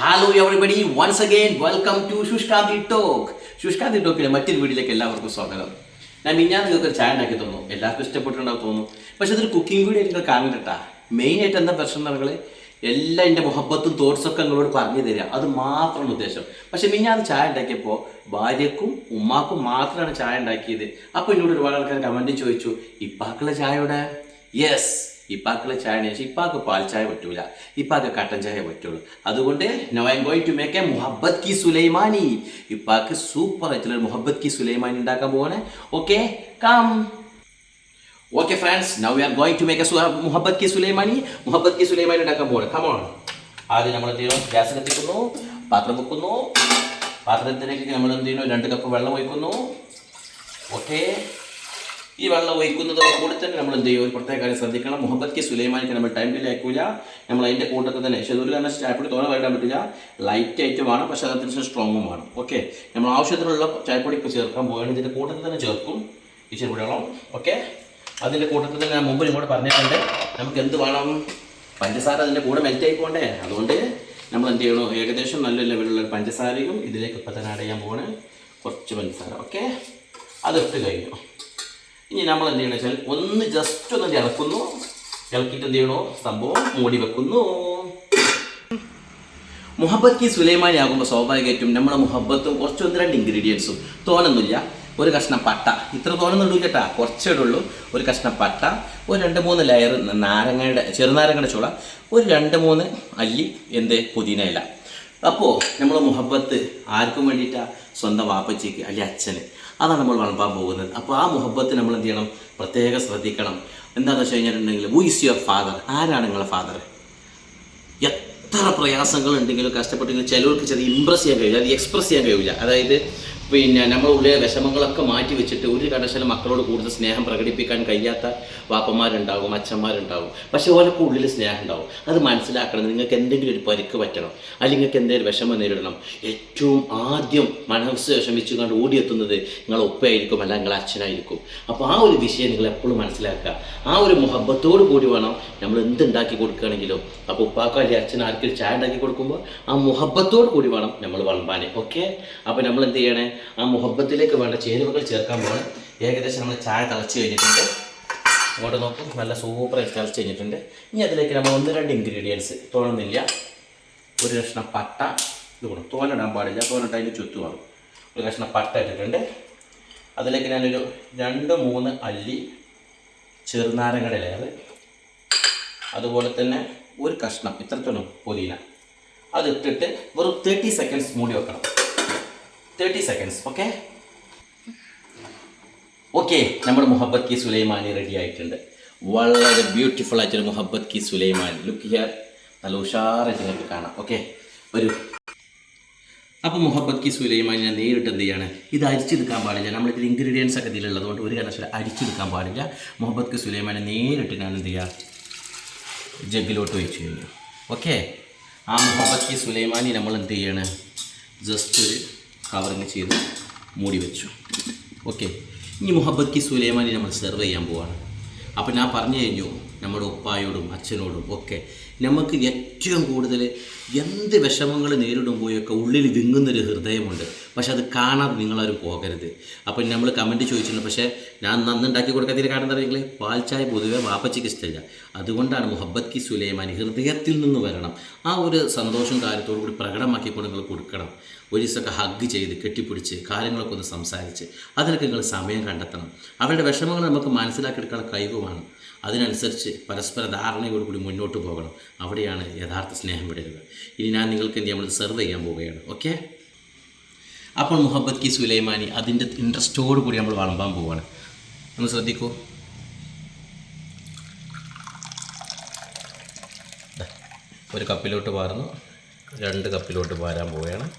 Hello everybody once again welcome to Sushkanthi talk Sushkanthi ടോക്കിലെ മറ്റൊരു വീഡിയോയിലേക്ക് എല്ലാവർക്കും സ്വാഗതം. ഞാൻ മിഞ്ഞാൻ നിങ്ങൾക്ക് ഒരു ചായ ഉണ്ടാക്കി തന്നു. എല്ലാവർക്കും ഇഷ്ടപ്പെട്ടിട്ടുണ്ടാവും തോന്നുന്നു. പക്ഷെ ഇതൊരു കുക്കിംഗ് വീഡിയോ നിങ്ങൾ കാണുന്നുണ്ടാ മെയിനായിട്ട് എന്താ പ്രശ്നം നിങ്ങൾ എല്ലാം എന്റെ മുഹബത്തും തോട്ട്സൊക്കെ നിങ്ങളോട് പറഞ്ഞു തരിക. അത് മാത്രമാണ് ഉദ്ദേശം. പക്ഷെ മിഞ്ഞാൻ ചായ ഉണ്ടാക്കിയപ്പോൾ ഭാര്യക്കും ഉമ്മാക്കും മാത്രമാണ് ചായ ഉണ്ടാക്കിയത്. അപ്പോൾ എന്നോട് ഒരുപാട് ആൾക്കാർ കമന്റ് ചോദിച്ചു ഇപ്പാക്കുള്ള ചായയുടെ യെസ് ഇപ്പാക്കുള്ള ചായ പക്ഷേ ഇപ്പാക്ക് പാൽ ചായ പറ്റൂല. ഇപ്പാക്ക് കട്ടൻ ചായ പറ്റുള്ളൂ. അതുകൊണ്ട് no I going to make a Muhabbat ki Sulaimani ഇപ്പാക്ക് സൂപ്പർ ആയിട്ടുള്ള ഒരു മുഹബത്ത് കി സുലൈമാനി ഉണ്ടാക്കാൻ പോവാണ്. Okay come okay friends now we are going to make a Muhabbat ki Sulaimani മുഹബത്ത് കി സുലൈമാനി ഉണ്ടാക്കാൻ പോവാണ്. കമോൺ ആദ്യം നമ്മൾ എന്ത് ചെയ്യണം? ഗ്യാസ് കത്തിക്കുന്നു. പാത്രം വെക്കുന്നു. പാത്രത്തിലേക്ക് നമ്മൾ എന്ത് ചെയ്യുന്നു? രണ്ട് കപ്പ് വെള്ളം ഒഴിക്കുന്നു. ഓക്കെ ഈ വെള്ളം ഒഴിക്കുന്നതോ കൂടി തന്നെ നമ്മൾ എന്ത് ചെയ്യും? ഒരു പ്രത്യേക കാര്യം ശ്രദ്ധിക്കണം. മുഹബത്ത് കി സുലൈമാനിക്ക് നമ്മൾ ടൈം ഡിലേ അയക്കൂല നമ്മൾ അതിന്റെ കൂട്ടത്തിൽ തന്നെ പക്ഷേ ഒരു കാരണം ചായപ്പൊടി തോന്നെ വരടാൻ പറ്റില്ല. ലൈറ്റ് ആയിട്ട് വേണം പക്ഷേ അത് അത്യാവശ്യം സ്ട്രോങ്ങും വേണം. ഓക്കെ നമ്മൾ ആവശ്യത്തിനുള്ള ചായപ്പൊടി ഇപ്പോൾ ചേർക്കാൻ പോവുകയാണ്. ഇതിന്റെ കൂട്ടത്തിൽ തന്നെ ചേർക്കും ഈ ചെറുപൊടി വെള്ളം. ഓക്കെ അതിന്റെ കൂട്ടത്തിൽ തന്നെ ഞാൻ മുമ്പ് ഇങ്ങോട്ട് പറഞ്ഞിട്ടുണ്ട്. നമുക്ക് എന്ത് വേണം? പഞ്ചസാര അതിന്റെ കൂടെ മെൽറ്റ് ആയിക്കോണ്ടേ അതുകൊണ്ട് നമ്മൾ എന്ത് ചെയ്യണോ? ഏകദേശം നല്ല ലെവലുള്ള പഞ്ചസാരയും ഇതിലേക്ക് ഇപ്പം തന്നെ ആഡ് പോവാണ്. കുറച്ച് പഞ്ചസാര. ഓക്കെ അതിട്ട് കഴിഞ്ഞു. ഇനി നമ്മൾ എന്ത് ചെയ്യണം വെച്ചാൽ ഒന്ന് ജസ്റ്റ് ഒന്ന് ഇളക്കുന്നു. ഇളക്കിയിട്ട് എന്ത് ചെയ്യണോ? സംഭവം മൂടി വെക്കുന്നു. മുഹബത്ത് കി സുലൈമാനി ആകുമ്പോൾ സ്വാഭാവികമായിട്ടും നമ്മുടെ മുഹബത്തും കുറച്ച് ഒന്ന് രണ്ട് ഇൻഗ്രീഡിയൻസും തോന്നുന്നില്ല ഒരു കഷ്ണം പട്ട. ഇത്ര തോനൊന്നും ഇടൂ കേട്ടാ. കുറച്ചേ ഉള്ളൂ. ഒരു കഷ്ണം പട്ട ഒരു രണ്ട് മൂന്ന് ലെയർ നാരങ്ങയുടെ ചെറുനാരങ്ങയുടെ ചുള ഒരു രണ്ട് മൂന്ന് അല്ലി എന്ത്? പുതിന ഇല. അപ്പോൾ നമ്മൾ മുഹബത്ത് ആർക്കും വേണ്ടിയിട്ടാണ് സ്വന്തം വാപ്പച്ചിക്ക് അല്ലെങ്കിൽ അച്ഛന്? അതാണ് നമ്മൾ വളർത്താൻ പോകുന്നത്. അപ്പോൾ ആ മുഹബത്ത് നമ്മൾ എന്ത് ചെയ്യണം? പ്രത്യേകം ശ്രദ്ധിക്കണം. എന്താണെന്ന് വെച്ച് കഴിഞ്ഞിട്ടുണ്ടെങ്കിൽ വു ഇസ് യുവർ ഫാദർ ആരാണ് നിങ്ങളുടെ ഫാദർ എത്ര പ്രയാസങ്ങൾ ഉണ്ടെങ്കിലും കഷ്ടപ്പെട്ടെങ്കിലും ചിലവർക്ക് ചെറിയ ഇമ്പ്രസ് ചെയ്യാൻ കഴിയില്ല അത് എക്സ്പ്രസ് ചെയ്യാൻ കഴിയില്ല. അതായത് പിന്നെ നമ്മളുള്ളിലെ വിഷമങ്ങളൊക്കെ മാറ്റി വെച്ചിട്ട് ഒരു കടശല മക്കളോട് കൂടുതൽ സ്നേഹം പ്രകടിപ്പിക്കാൻ കഴിയാത്ത വാപ്പന്മാരുണ്ടാകും അച്ഛന്മാരുണ്ടാകും പക്ഷേ ഓരൊക്കെ ഉള്ളിൽ സ്നേഹം ഉണ്ടാവും. അത് മനസ്സിലാക്കണം. നിങ്ങൾക്ക് എന്തെങ്കിലും ഒരു പരിക്ക് പറ്റണം. അല്ലെങ്കിൽ നിങ്ങൾക്ക് എന്തെങ്കിലും വിഷമം നേരിടണം. ഏറ്റവും ആദ്യം മനസ്സ് വിഷമിച്ചു കൊണ്ട് ഓടിയെത്തുന്നത് നിങ്ങൾ ഒപ്പയായിരിക്കും അല്ല നിങ്ങളെ അച്ഛനായിരിക്കും. അപ്പോൾ ആ ഒരു വിഷയം നിങ്ങൾ എപ്പോഴും മനസ്സിലാക്കുക. ആ ഒരു മുഹബത്തോട് കൂടി വേണം നമ്മൾ എന്തുണ്ടാക്കി കൊടുക്കുകയാണെങ്കിലും. അപ്പോൾ ഉപ്പാക്കോ അല്ലെങ്കിൽ അച്ഛൻ ആർക്കും ചായ ഉണ്ടാക്കി കൊടുക്കുമ്പോൾ ആ മുഹബത്തോട് കൂടി വേണം നമ്മൾ വളമ്പാൻ. ഓക്കെ? അപ്പോൾ നമ്മൾ എന്ത് ചെയ്യണേ? ആ മുഹബത്തിലേക്ക് വേണ്ട ചേരുവകൾ ചേർക്കാൻ പോകണം ഏകദേശം നമ്മൾ ചായ തിളച്ച് കഴിഞ്ഞിട്ടുണ്ട്. അങ്ങോട്ട് നോക്കും നല്ല സൂപ്പറായിട്ട് തിളച്ച് കഴിഞ്ഞിട്ടുണ്ട്. ഇനി അതിലേക്ക് നമ്മൾ ഒന്ന് രണ്ട് ഇൻഗ്രീഡിയൻസ് തോന്നുന്നില്ല. ഒരു കഷ്ണം പട്ട ഇത് കൂടെ തോനിടാൻ പാടില്ല. തോന്നിട്ട് അതിന്റെ ചുറ്റു വേണം ഒരു കഷ്ണം പട്ട ഇട്ടിട്ടുണ്ട്. അതിലേക്ക് ഞാനൊരു രണ്ട് മൂന്ന് അല്ലി ചെറുനാരങ്ങയുടെ ലെയർ അതുപോലെ തന്നെ ഒരു കഷ്ണം ഇത്രത്തോളം പുതിന. അതിട്ടിട്ട് വെറും തേർട്ടി സെക്കൻഡ്സ് മൂടി വെക്കണം. തേർട്ടി സെക്കൻഡ്സ് ഓക്കെ ഓക്കെ നമ്മുടെ മുഹബത്ത് കി സുലൈമാനി റെഡി ആയിട്ടുണ്ട്. വളരെ ബ്യൂട്ടിഫുൾ ആയിട്ടൊരു മുഹബത്ത് കി സുലൈമാനി. ലുക്ക് ഹിയർ നല്ല ഉഷാറായിട്ട് നിങ്ങൾക്ക് കാണാം ഓക്കെ ഒരു അപ്പോൾ മുഹബത്ത് കി സുലൈമാനി ഞാൻ നേരിട്ട് എന്ത് ചെയ്യാണ്? ഇത് അരിച്ചെടുക്കാൻ പാടില്ല. നമ്മളിതിൽ ഇൻഗ്രീഡിയൻസ് ഒക്കെ ഇതിലുള്ളത് കൊണ്ട് ഒരു കാരണവശാലും അരിച്ചെടുക്കാൻ പാടില്ല. മുഹബത്ത് കി സുലൈമാനി നേരിട്ട് ഞാൻ എന്ത് ചെയ്യുക ജഗ്ഗിലോട്ട് വെച്ച് കഴിഞ്ഞു. ഓക്കെ ആ മുഹബത്ത് കി സുലൈമാനി നമ്മൾ എന്ത് ചെയ്യാണ്? ജസ്റ്റ് ഒരു കവറിങ് ചെയ്ത് മൂടി വെച്ചു. ഓക്കെ ഇനി മുഹബത്ത് കി സുലൈമാനി നമ്മൾ സെർവ് ചെയ്യാൻ പോവാണ്. അപ്പോൾ ഞാൻ പറഞ്ഞു കഴിഞ്ഞു നമ്മുടെ ഉപ്പായോടും അച്ഛനോടും ഒക്കെ നമുക്ക് ഏറ്റവും കൂടുതൽ എന്ത് വിഷമങ്ങൾ നേരിടുമ്പോഴൊക്കെ ഉള്ളിൽ വിങ്ങുന്നൊരു ഹൃദയമുണ്ട്. പക്ഷെ അത് കാണാതെ നിങ്ങളാരും പോകരുത്. അപ്പം നമ്മൾ കമന്റ് ചോദിച്ചിട്ടുണ്ട്. പക്ഷേ ഞാൻ നന്നുണ്ടാക്കി കൊടുക്കാത്തതിന് കാരണം എന്താ പറയുക പാൽ ചായ പൊതുവെ വാപ്പച്ചിക്ക് ഇഷ്ടമില്ല. അതുകൊണ്ടാണ് മുഹബത്ത് കി സുലൈമാനി ഹൃദയത്തിൽ നിന്ന് വരണം. ആ ഒരു സന്തോഷം കാര്യത്തോടു കൂടി പ്രകടമാക്കിക്കൊണ്ട് നിങ്ങൾ കൊടുക്കണം. ഒരു ദിവസമൊക്കെ ഹഗ് ചെയ്ത് കെട്ടിപ്പിടിച്ച് കാര്യങ്ങളൊക്കെ ഒന്ന് സംസാരിച്ച് അതിനൊക്കെ നിങ്ങൾ സമയം കണ്ടെത്തണം. അവരുടെ വിഷമങ്ങൾ നമുക്ക് മനസ്സിലാക്കിയെടുക്കാനുള്ള കഴിവുമാണ്. അതിനനുസരിച്ച് പരസ്പര ധാരണയോട് കൂടി മുന്നോട്ട് പോകണം. അവിടെയാണ് യഥാർത്ഥ സ്നേഹം വിടരുക. ഇനി ഞാൻ നിങ്ങൾക്ക് എന്ത് നമ്മൾ സെർവ് ചെയ്യാൻ പോവുകയാണ്. ഓക്കെ അപ്പോൾ മുഹബത്ത് കി സുലൈമാനി അതിന്റെ ഇൻട്രസ്റ്റോട് കൂടി നമ്മൾ വളമ്പാൻ പോവുകയാണ്. ഒന്ന് ശ്രദ്ധിക്കൂ. ഒരു കപ്പിലോട്ട് പാർന്നു. രണ്ട് കപ്പിലോട്ട് പാരാൻ പോവുകയാണ്.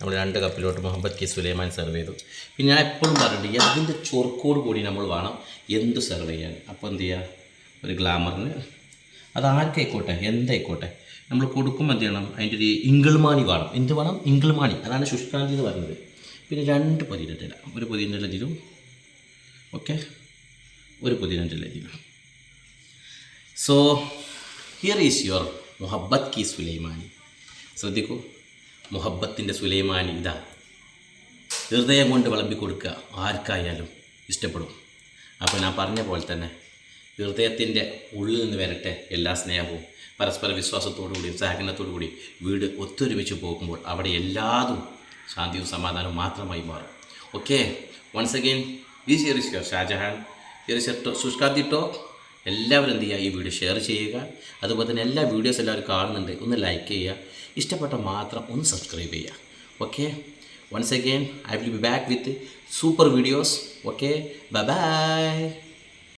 നമ്മൾ രണ്ട് കപ്പിലോട്ട് മുഹമ്മദ് കെ സുലൈമാൻ സെർവ് ചെയ്തു. പിന്നെ ഞാൻ എപ്പോഴും പറഞ്ഞിട്ടുണ്ട് അതിന്റെ ചൊറുക്കോട് കൂടി നമ്മൾ വേണം എന്ത് സെർവ് ചെയ്യാൻ. അപ്പോൾ എന്ത് ചെയ്യുക ഒരു ഗ്ലാമറിന് അത് ആർക്കായിക്കോട്ടെ? എന്തായിക്കോട്ടെ? നമ്മൾ കൊടുക്കുമ്പോൾ എന്ത് ചെയ്യണം? അതിന്റെ ഒരു ഇങ്കിൾമാണി വേണം. എന്ത് വേണം? ഇങ്കിൾമാണി അതാണ് ശുഷ്കാന്തി എന്ന് പറയുന്നത്. പിന്നെ രണ്ട് പൊതിന്റെ ഇല ഒരു പൊതിന്റെ ഇല ഇതിലും ഓക്കെ? ഒരു പൊതിന്റെ ഇല ഇതിലും സോ ഹിയർ ഈസ് യുവർ മുഹബത്ത് കി സുലൈമാനി. ശ്രദ്ധിക്കൂ. മുഹബത്തിന്റെ സുലൈമാനി ഇതാ ഹൃദയം കൊണ്ട് വിളമ്പിക്കൊടുക്കുക ആർക്കായാലും ഇഷ്ടപ്പെടും അപ്പോൾ ഞാൻ പറഞ്ഞ പോലെ തന്നെ ഹൃദയത്തിന്റെ ഉള്ളിൽ നിന്ന് വരട്ടെ എല്ലാ സ്നേഹവും പരസ്പര വിശ്വാസത്തോടു കൂടി സഹകരണത്തോടു കൂടി വീട് ഒത്തൊരുമിച്ച് പോകുമ്പോൾ അവിടെ എല്ലാതും ശാന്തിയും സമാധാനവും മാത്രമായി മാറും ഓക്കെ വൺസ് അഗെയിൻ ഈ ഷെയർ ഷാജഹാൻ ഈ ഷർട്ടോ സുഷ്കാത്തിട്ടോ എല്ലാവരും എന്ത് ചെയ്യുക? ഈ വീഡിയോ ഷെയർ ചെയ്യുക. അതുപോലെ തന്നെ എല്ലാ വീഡിയോസ് എല്ലാവരും കാണുന്നുണ്ട്. ഒന്ന് ലൈക്ക് ചെയ്യുക. ഇഷ്ടപ്പെട്ട മാത്രം ഒന്ന് സബ്സ്ക്രൈബ് ചെയ്യുക. Okay once again I will be back with super videos okay bye bye